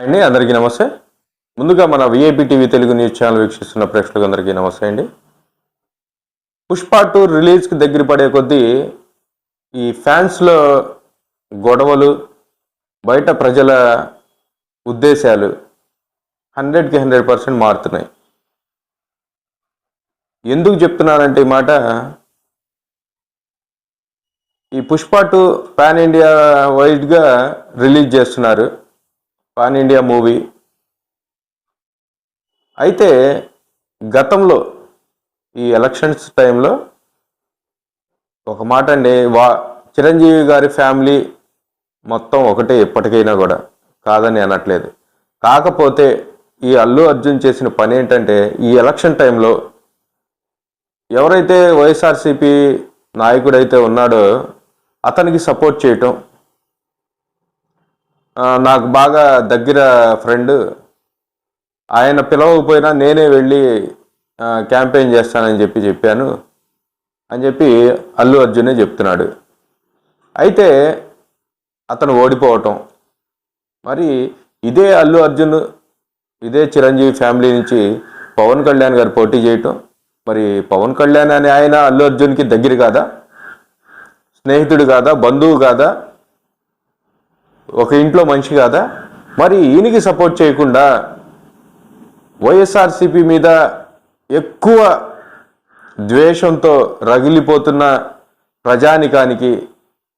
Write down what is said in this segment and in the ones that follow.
అండి అందరికీ నమస్తే. ముందుగా మన VIP TV Telugu news channel వీక్షిస్తున్న ప్రేక్షకులకు అందరికీ నమస్తే అండి. పుష్ప టూ రిలీజ్కి దగ్గర పడే కొద్దీ ఈ ఫ్యాన్స్లో గొడవలు బయట ప్రజల ఉద్దేశాలు హండ్రెడ్కి హండ్రెడ్ పర్సెంట్ మారుతున్నాయి. ఎందుకు చెప్తున్నానంటే ఈ మాట ఈ పుష్ప టూ పాన్ ఇండియా వైడ్గా రిలీజ్ చేస్తున్నారు. Pan India movie. అయితే గతంలో ఈ ఎలక్షన్స్ టైంలో ఒక మాట అండి వా చిరంజీవి గారి ఫ్యామిలీ మొత్తం ఒకటే ఎప్పటికైనా కూడా కాదని అనట్లేదు. కాకపోతే ఈ అల్లు అర్జున్ చేసిన పని ఏంటంటే ఈ ఎలక్షన్ టైంలో ఎవరైతే వైఎస్ఆర్సీపీ నాయకుడైతే ఉన్నాడో అతనికి సపోర్ట్ చేయటం నాకు బాగా దగ్గర ఫ్రెండ్ ఆయన పిలవకపోయినా నేనే వెళ్ళి క్యాంపెయిన్ చేస్తానని చెప్పి చెప్పాను. అని చెప్పి అల్లు అర్జునే చెప్తున్నాడు. అయితే అతను ఓడిపోవటం. మరి ఇదే అల్లు అర్జున్ ఇదే చిరంజీవి ఫ్యామిలీ నుంచి పవన్ కళ్యాణ్ గారు పోటీ చేయటం. మరి పవన్ కళ్యాణ్ అనే ఆయన అల్లు అర్జున్కి దగ్గర కాదా? స్నేహితుడు కాదా? బంధువు కాదా? ఒక ఇంట్లో మనిషి కాదా? మరి ఈయనకి సపోర్ట్ చేయకుండా వైఎస్ఆర్సిపి మీద ఎక్కువ ద్వేషంతో రగిలిపోతున్న ప్రజానికానికి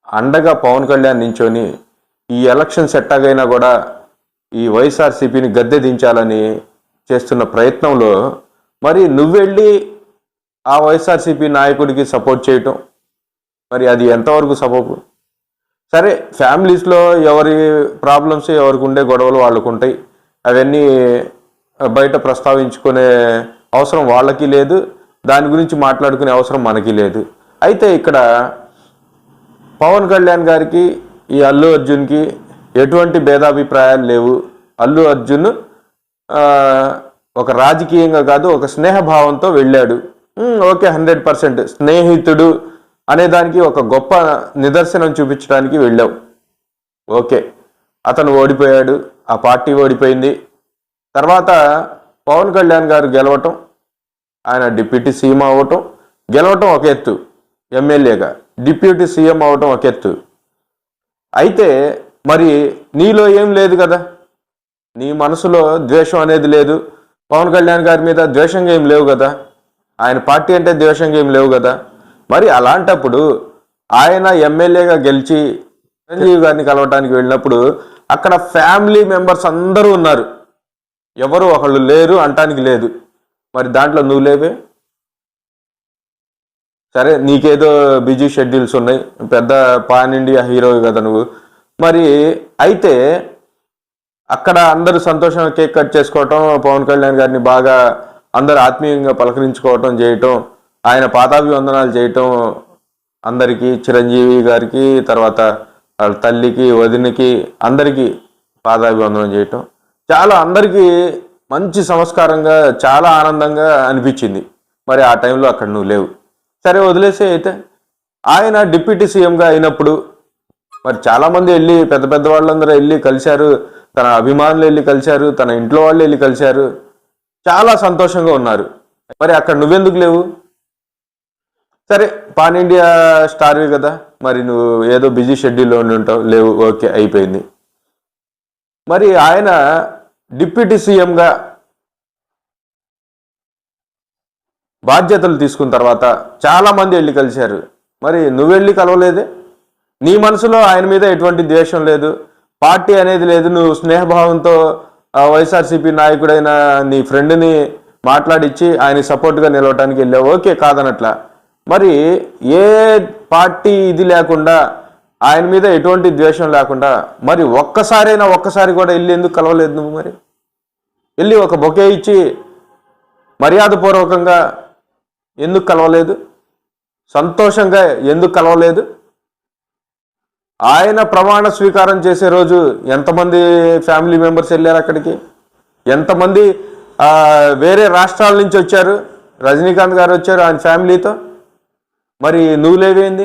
అండగా పవన్ కళ్యాణ్ నించొని ఈ ఎలక్షన్ సెట్టాగైనా కూడా ఈ వైఎస్ఆర్సీపీని గద్దె దించాలని చేస్తున్న ప్రయత్నంలో మరి నువ్వెళ్ళి ఆ వైఎస్ఆర్సీపీ నాయకుడికి సపోర్ట్ చేయటం? మరి అది ఎంతవరకు సపోర్ట్ సరే ఫ్యామిలీస్లో ఎవరి ప్రాబ్లమ్స్ ఎవరికి ఉండే గొడవలు వాళ్ళకు ఉంటాయి. అవన్నీ బయట ప్రస్తావించుకునే అవసరం వాళ్ళకి లేదు. దాని గురించి మాట్లాడుకునే అవసరం మనకి లేదు. అయితే ఇక్కడ పవన్ కళ్యాణ్ గారికి ఈ అల్లు అర్జున్కి ఎటువంటి భేదాభిప్రాయాలు లేవు. అల్లు అర్జున్ ఒక రాజకీయంగా కాదు ఒక స్నేహభావంతో వెళ్ళాడు. Okay hundred percent. స్నేహితుడు అనే దానికి ఒక గొప్ప నిదర్శనం చూపించడానికి వెళ్ళావు. ఓకే. అతను ఓడిపోయాడు. ఆ పార్టీ ఓడిపోయింది. తర్వాత పవన్ కళ్యాణ్ గారు గెలవటం ఆయన డిప్యూటీ సీఎం అవ్వటం గెలవటం ఒక ఎత్తు ఎమ్మెల్యేగా. డిప్యూటీ సీఎం అవ్వటం ఒక ఎత్తు. అయితే మరి నీలో ఏం లేదు కదా? నీ మనసులో ద్వేషం అనేది లేదు. పవన్ కళ్యాణ్ గారి మీద ద్వేషంగా ఏం లేవు కదా? ఆయన పార్టీ అంటే ద్వేషంగా ఏం లేవు కదా? మరి అలాంటప్పుడు ఆయన ఎమ్మెల్యేగా గెలిచి చిరంజీవి గారిని కలవటానికి వెళ్ళినప్పుడు అక్కడ ఫ్యామిలీ మెంబర్స్ అందరూ ఉన్నారు. ఎవరు ఒకళ్ళు లేరు అంటానికి లేదు. మరి దాంట్లో నువ్వు లేవే? సరే నీకేదో బిజీ షెడ్యూల్స్ ఉన్నాయి. పెద్ద పాన్ ఇండియా హీరో కదా నువ్వు. మరి అయితే అక్కడ అందరూ సంతోషంగా కేక్ కట్ చేసుకోవటం పవన్ కళ్యాణ్ గారిని బాగా అందరు ఆత్మీయంగా పలకరించుకోవటం చేయటం ఆయన పాదాభివందనాలు చేయటం అందరికీ చిరంజీవి గారికి తర్వాత వాళ్ళ తల్లికి వదినకి అందరికీ పాదాభివందనం చేయటం. చాలా అందరికీ మంచి సంస్కారంగా చాలా ఆనందంగా అనిపించింది. మరి ఆ టైంలో అక్కడ నువ్వు లేవు. సరే వదిలేసే అయితే. ఆయన డిప్యూటీ సీఎంగా అయినప్పుడు మరి చాలామంది వెళ్ళి పెద్ద పెద్ద వాళ్ళందరూ వెళ్ళి కలిశారు. తన అభిమానులు వెళ్ళి కలిశారు. తన ఇంట్లో వాళ్ళు వెళ్ళి కలిశారు. చాలా సంతోషంగా ఉన్నారు. మరి అక్కడ నువ్వెందుకు లేవు? సరే పాన్ ఇండియా స్టార్వి కదా. మరి నువ్వు ఏదో బిజీ షెడ్యూల్లో ఉండి ఉంటావు. లేవు ఓకే అయిపోయింది. మరి ఆయన డిప్యూటీ సీఎంగా బాధ్యతలు తీసుకున్న తర్వాత చాలా మంది వెళ్ళి కలిశారు. మరి నువ్వు వెళ్ళి కలవలేదే? నీ మనసులో ఆయన మీద ఎటువంటి ద్వేషం లేదు. పార్టీ అనేది లేదు. నువ్వు స్నేహభావంతో వైఎస్ఆర్సీపీ నాయకుడైన నీ ఫ్రెండ్ని మాట్లాడిచ్చి ఆయన సపోర్ట్గా నిలవటానికి వెళ్ళావు. ఓకే కాదనట్లా. మరి ఏ పార్టీ ఇది లేకుండా ఆయన మీద ఎటువంటి ద్వేషం లేకుండా మరి ఒక్కసారైనా ఒక్కసారి కూడా వెళ్ళి ఎందుకు కలవలేదు నువ్వు మరి? వెళ్ళి ఒక బొకే ఇచ్చి మర్యాదపూర్వకంగా ఎందుకు కలవలేదు? సంతోషంగా ఎందుకు కలవలేదు? ఆయన ప్రమాణ స్వీకారం చేసే రోజు ఎంతమంది ఫ్యామిలీ మెంబర్స్ వెళ్ళారు అక్కడికి? ఎంతమంది వేరే రాష్ట్రాల నుంచి వచ్చారు? రజనీకాంత్ గారు వచ్చారు ఆయన ఫ్యామిలీతో? మరి నువ్వు లేవేంది?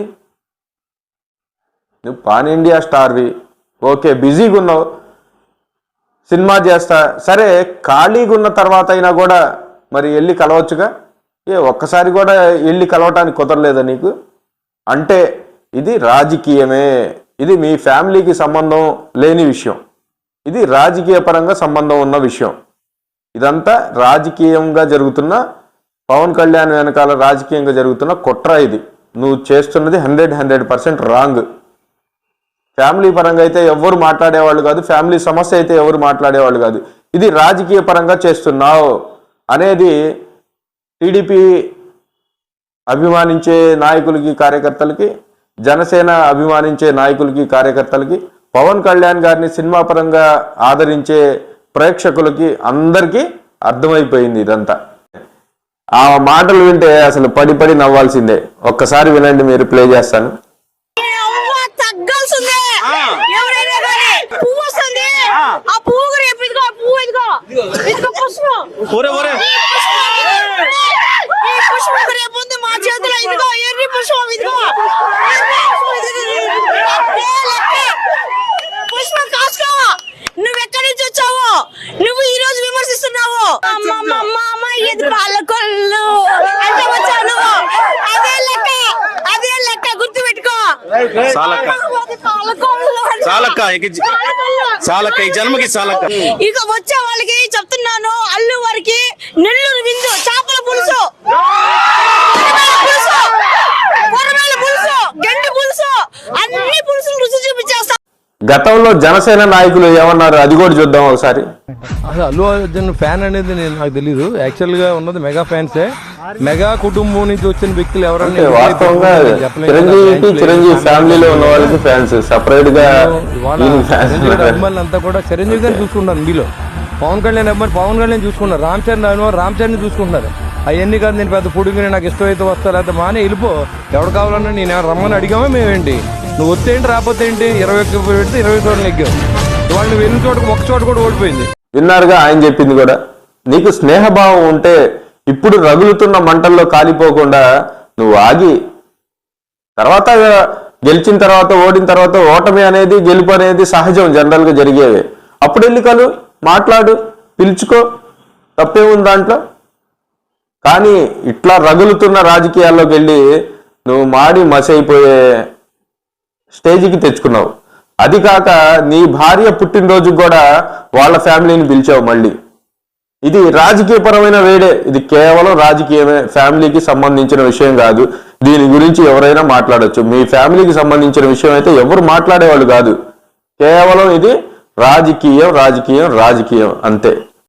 నువ్వు పాన్ ఇండియా స్టార్వి. ఓకే బిజీగా ఉన్నావు. సినిమా చేస్తా. సరే ఖాళీగా ఉన్న తర్వాత అయినా కూడా మరి వెళ్ళి కలవచ్చుగా? ఏ ఒక్కసారి కూడా వెళ్ళి కలవటానికి కుదరలేదా నీకు? అంటే ఇది రాజకీయమే. ఇది మీ ఫ్యామిలీకి సంబంధం లేని విషయం. ఇది రాజకీయ పరంగా సంబంధం ఉన్న విషయం. ఇదంతా రాజకీయంగా జరుగుతున్న పవన్ కళ్యాణ్ వెనకాల రాజకీయంగా జరుగుతున్న కుట్ర ఇది. నువ్వు చేస్తున్నది hundred hundred percent wrong. Family పరంగా అయితే ఎవరు మాట్లాడేవాళ్ళు కాదు. ఫ్యామిలీ సమస్య అయితే ఎవరు మాట్లాడేవాళ్ళు కాదు. ఇది రాజకీయ పరంగా చేస్తున్నావు అనేది టీడీపీ అభిమానించే నాయకులకి కార్యకర్తలకి జనసేన అభిమానించే నాయకులకి కార్యకర్తలకి పవన్ కళ్యాణ్ గారిని సినిమా పరంగా ఆదరించే ప్రేక్షకులకి అందరికీ అర్థమైపోయింది ఇదంతా. ఆ మాటలు వింటే అసలు పడి పడి నవ్వాల్సిందే. ఒక్కసారి వినండి మీరు ప్లే చేస్తాను. ఆ. పువ్వు రేపు ఇదిగో ఆ పువ్వు ఇదిగో ఇదిగో పుష్పం ఒరే ఒరే ఈ పుష్పం రేపు ఉంది మా చేతిలో ఇదిగో ఎర్రి పుష్పం ఇదిగో ఏ లెక్క. పుష్పం కాసుకో నువ్వు ఎక్కడి నుంచి వచ్చావు నువ్వు ఈ రోజు విమర్శిస్తున్నావు అమ్మ అమ్మ అమ్మ అమ్మ ఇది పాలకొల్లు అంటే వచ్చావు నువ్వు అదే లెక్క అదే లెక్క గుర్తు పెట్టుకో చాలక్క. ఈ జన్మకి చాలక్క. ఇక వచ్చే వాళ్ళకి చెప్తున్నాను అల్లు వారికి నెల్లూరు విందు చేపల పులుసు. పులుసు. పులుసు గండి పులుసు. అన్ని పులుసులు రుచి చూపించేస్తా. గతంలో జనసేన నాయకులు ఏమన్నారు? అది కూడా చూద్దాం ఒకసారి. అసలు అల్లు అర్జున్ ఫ్యాన్ అనేది నేను నాకు తెలీదు. యాక్చువల్గా ఉన్నది మెగా ఫ్యాన్సే. మెగా కుటుంబం నుంచి వచ్చిన వ్యక్తులు వాస్తవంగా చిరంజీవికి చిరంజీవి ఫ్యామిలీలో ఉన్న వాళ్ళకి ఫ్యాన్స్ సపరేట్గా ఇవాళ ఈయన ఫ్యాన్స్ చిరంజీవి గారి అభిమానులు అంతా కూడా చిరంజీవి గారిని చూసుకుంటారు మీలో. పవన్ కళ్యాణ్ అభిమాని పవన్ కళ్యాణ్ చూసుకున్నారు రామ్ చరణ్ అభిమాని రామ్ చరణ్ చూసుకుంటున్నారు అవన్నీ కాదు నేను పెద్ద పుడుగుని నాకు ఇష్టమైతే వస్తా లేకపోతే మానే వెళ్ళిపో. ఎవడు కావాలన్నా నేను ఎవరు రమ్మని అడిగామా మేమేంటి? నువ్వు వస్తే ఏంటి రాకపోతే ఏంటి? ఇరవై ఒక్క పెడితే ఇరవై చోట్ల ఎగ్గావు ఇవాళ నువ్వు వెళ్ళిన చోటకు ఒక చోట కూడా ఓడిపోయింది. విన్నారుగా ఆయన చెప్పింది కూడా. నీకు స్నేహభావం ఉంటే ఇప్పుడు రగులుతున్న మంటల్లో కాలిపోకుండా నువ్వు ఆగి తర్వాత గెలిచిన తర్వాత ఓడిన తర్వాత ఓటమి అనేది గెలుపు అనేది సహజం జనరల్గా జరిగేవి. అప్పుడు వెళ్ళి కలు మాట్లాడు పిలుచుకో. తప్పేముంది దాంట్లో. కానీ ఇట్లా రగులుతున్న రాజకీయాల్లోకి వెళ్ళి నువ్వు మాడి మసైపోయే స్టేజ్కి తెచ్చుకున్నావు. అది కాక నీ భార్య పుట్టినరోజు కూడా వాళ్ళ ఫ్యామిలీని పిలిచావు మళ్ళీ. ఇది రాజకీయపరమైన వేడే. ఇది కేవలం రాజకీయమే. ఫ్యామిలీకి సంబంధించిన విషయం కాదు. దీని గురించి ఎవరైనా మాట్లాడొచ్చు. మీ ఫ్యామిలీకి సంబంధించిన విషయం అయితే ఎవరు మాట్లాడేవాళ్ళు కాదు. కేవలం ఇది రాజకీయం రాజకీయం రాజకీయం అంతే.